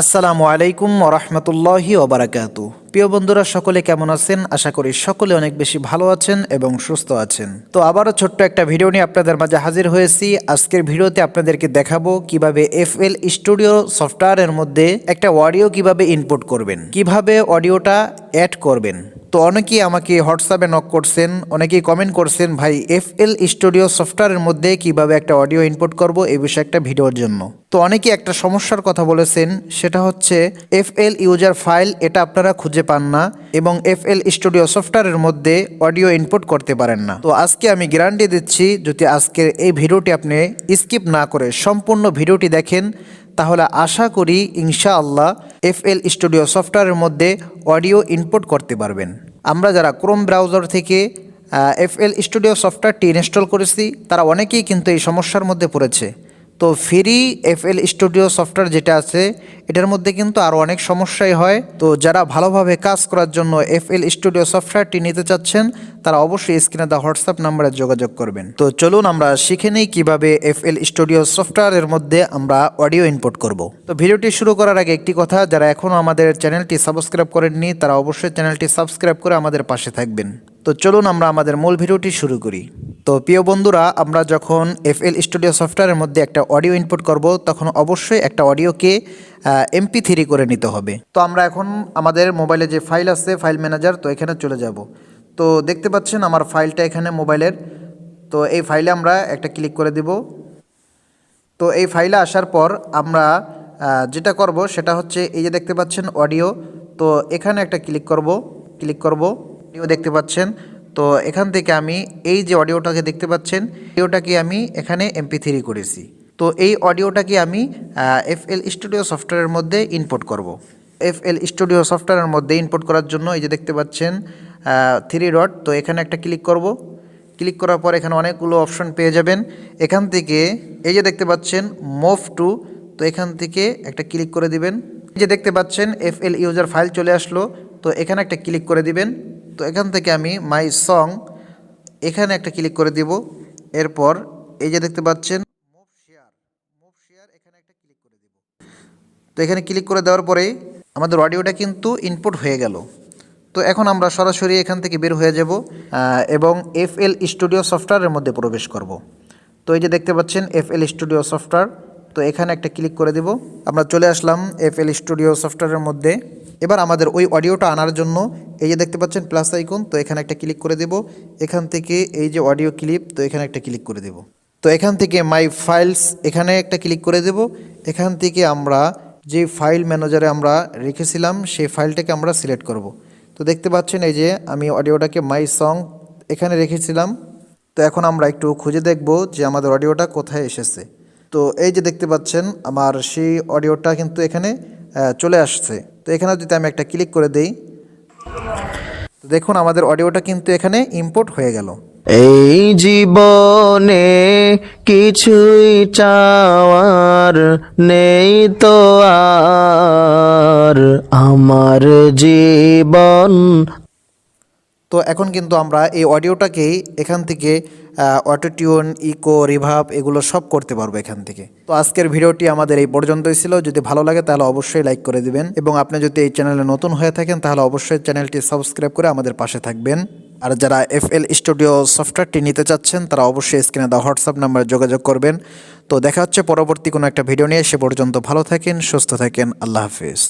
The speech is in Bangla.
আসসালামু আলাইকুম ওরহমতুল্লাহি ওবরাকাতু প্রিয় বন্ধুরা, সকলে কেমন আছেন? আশা করি সকলে অনেক বেশি ভালো আছেন এবং সুস্থ আছেন। তো আবারও ছোট্ট একটা ভিডিও নিয়ে আপনাদের মাঝে হাজির হয়েছি। আজকের ভিডিওতে আপনাদেরকে দেখাবো কীভাবে এফ এল স্টুডিও সফটওয়্যারের মধ্যে একটা অডিও কীভাবে ইনপুট করবেন, কীভাবে অডিওটা অ্যাড করবেন। তো অনেকেই আমাকে হোয়াটসঅ্যাপে নক করছেন, অনেকেই কমেন্ট করছেন, ভাই এফ এল স্টুডিও সফটওয়্যারের মধ্যে কীভাবে একটা অডিও ইনপুট করব? এই বিষয়ে একটা ভিডিওর জন্য। তো অনেকেই একটা সমস্যার কথা বলেছেন, সেটা হচ্ছে এফ এল ইউজার ফাইল এটা আপনারা খুঁজে পান না এবং এফ এল স্টুডিও সফটওয়্যারের মধ্যে অডিও ইনপুট করতে পারেন না। তো আজকে আমি গ্যারান্টি দিচ্ছি, যদি আজকের এই ভিডিওটি আপনি স্কিপ না করে সম্পূর্ণ ভিডিওটি দেখেন তাহলে আশা করি ইনশাআল্লাহ এফ এল স্টুডিও সফটওয়্যারের মধ্যে অডিও ইনপুট করতে পারবেন। আমরা যারা ক্রোম ব্রাউজার থেকে এফ এল স্টুডিও সফটওয়্যারটি ইনস্টল করেছি, তারা অনেকেই কিন্তু এই সমস্যার মধ্যে পড়েছে। তো free F L studio software যেটা আছে, এটার মধ্যে কিন্তু আরও অনেক সমস্যাই হয়। তো যারা ভালোভাবে কাজ করার জন্য এফ এল স্টুডিও সফটওয়্যারটি নিতে চাচ্ছেন, তারা অবশ্যই স্ক্রিনে দেওয়া হোয়াটসঅ্যাপ নাম্বারে যোগাযোগ করবেন। তো চলুন আমরা শিখে নিই কীভাবে এফ এল স্টুডিও সফটওয়্যারের মধ্যে আমরা অডিও ইনপুট করব। তো ভিডিওটি শুরু করার আগে একটি কথা, যারা এখনও আমাদের চ্যানেলটি সাবস্ক্রাইব করেননি, তারা অবশ্যই চ্যানেলটি সাবস্ক্রাইব করে আমাদের পাশে থাকবেন। তো চলুন আমরা আমাদের মূল ভিডিওটি শুরু করি। তো প্রিয় বন্ধুরা, আমরা যখন এফ এল স্টুডিও সফটওয়্যারের মধ্যে একটা অডিও ইনপুট করব, তখন অবশ্যই একটা অডিওকে এমপি থ্রি করে নিতে হবে। তো আমরা এখন আমাদের মোবাইলে যে ফাইল আছে, ফাইল ম্যানেজার, তো এখানে চলে যাব। তো দেখতে পাচ্ছেন আমার ফাইলটা এখানে মোবাইলের। তো এই ফাইলে আমরা একটা ক্লিক করে দিব। তো এই ফাইলে আসার পর আমরা যেটা করব, সেটা হচ্ছে এই যে দেখতে পাচ্ছেন অডিও। তো এখানে একটা ক্লিক করব ক্লিক করব। অডিও দেখতে পাচ্ছেন। তো এখান থেকে আমি এই যে অডিওটাকে দেখতে পাচ্ছেন, অডিওটাকে আমি এখানে এমপি থ্রি করেছি। তো এই অডিওটাকে আমি এফ এল স্টুডিও সফটওয়্যারের মধ্যে ইনপুট করব। এফ এল স্টুডিও সফটওয়্যারের মধ্যে ইনপুট করার জন্য এই যে দেখতে পাচ্ছেন থ্রি ডট তো এখানে একটা ক্লিক করব। ক্লিক করার পর এখানে অনেকগুলো অপশন পেয়ে যাবেন। এখান থেকে এই যে দেখতে পাচ্ছেন মুভ টু তো এখান থেকে একটা ক্লিক করে দিবেন। এই যে দেখতে পাচ্ছেন এফ এল ইউজার ফাইল চলে আসলো, তো এখানে একটা ক্লিক করে দিবেন। তো এখান থেকে আমি মাই সং এখানে একটা ক্লিক করে দিব। এরপর এই যে দেখতে পাচ্ছেন, মুভ শেয়ার মুভ শেয়ার এখানে একটা ক্লিক করে দিব। তো এখানে ক্লিক করে দেওয়ার পরেই আমাদের অডিওটা কিন্তু ইনপুট হয়ে গেল। তো এখন আমরা সরাসরি এখান থেকে বের হয়ে যাব এবং এফ এল স্টুডিও সফটওয়্যারের মধ্যে প্রবেশ করব। তো এই যে দেখতে পাচ্ছেন এফ এল স্টুডিও সফটওয়্যার তো এখানে একটা ক্লিক করে দেব। আমরা চলে আসলাম এফ এল স্টুডিও সফটওয়্যারের মধ্যে। এবার আমাদের ওই অডিওটা আনার জন্য এই যে দেখতে পাচ্ছেন প্লাস আইকন, তো এখানে একটা ক্লিক করে দেব। এখান থেকে এই যে অডিও ক্লিপ, তো এখানে একটা ক্লিক করে দেব। তো এখান থেকে মাই ফাইলস, এখানে একটা ক্লিক করে দেব। এখান থেকে আমরা যে ফাইল ম্যানেজারে আমরা রেখেছিলাম, সেই ফাইলটাকে আমরা সিলেক্ট করব। তো দেখতে পাচ্ছেন এই যে আমি অডিওটাকে মাই সং এখানে রেখেছিলাম। তো এখন আমরা একটু খুঁজে দেখব যে আমাদের অডিওটা কোথায় এসেছে। তো এই যে দেখতে পাচ্ছেন, আমার সেই অডিওটা কিন্তু এখানে চলে আসছে। তো এখানে যদি আমি একটা ক্লিক করে দেই, তো দেখুন আমাদের অডিওটা কিন্তু এখানে ইম্পোর্ট হয়ে গেল। এই জীবনে কিছুই চাওয়ার নেই তো আর। আমার জীবন তো এখন কিন্তু আমরা এই অডিওটাকেই এখান থেকে অটোটিউন, ইকো, রিভাব এগুলো সব করতে পারব এখান থেকে। তো আজকের ভিডিওটি আমাদের এই পর্যন্তই ছিল। যদি ভালো লাগে তাহলে অবশ্যই লাইক করে দিবেন এবং আপনি যদি এই চ্যানেলে নতুন হয়ে থাকেন তাহলে অবশ্যই চ্যানেলটি সাবস্ক্রাইব করে আমাদের পাশে থাকবেন। আর যারা এফ এল স্টুডিও সফটওয়্যারটি নিতে চাচ্ছেন তারা অবশ্যই স্ক্রিনে দেওয়া হোয়াটসঅ্যাপ নাম্বারে যোগাযোগ করবেন। তো দেখা হচ্ছে পরবর্তী কোনো একটা ভিডিও নিয়ে। সে পর্যন্ত ভালো থাকেন, সুস্থ থাকেন। আল্লাহ হাফিজ।